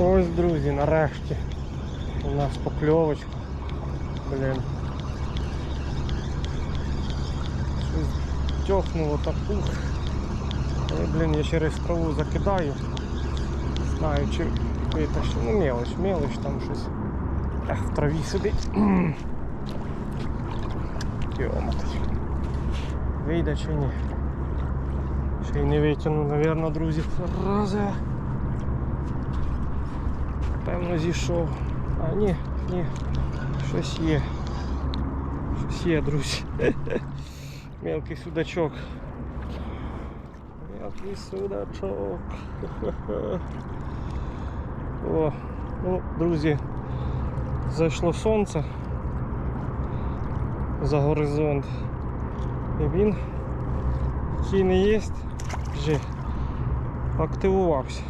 Ось, друзі, нарешті. У нас покльовочка. Блін. Щось тьохнуло так ух. Ой, блін, я через траву закидаю. Не знаю, чи витащу. Ну мелоч, мелоч там щось. Ех, в траві сидить. Йомать. Вийде чи ні? Ще й не витягну, напевно, друзі. Рази. Певно зійшов. А ні, ні. Щось є. Щось є, друзі. Мелкий судачок. Мелкий судачок. О, ну, друзі, зайшло сонце за горизонт. І він, який не є, вже активувався.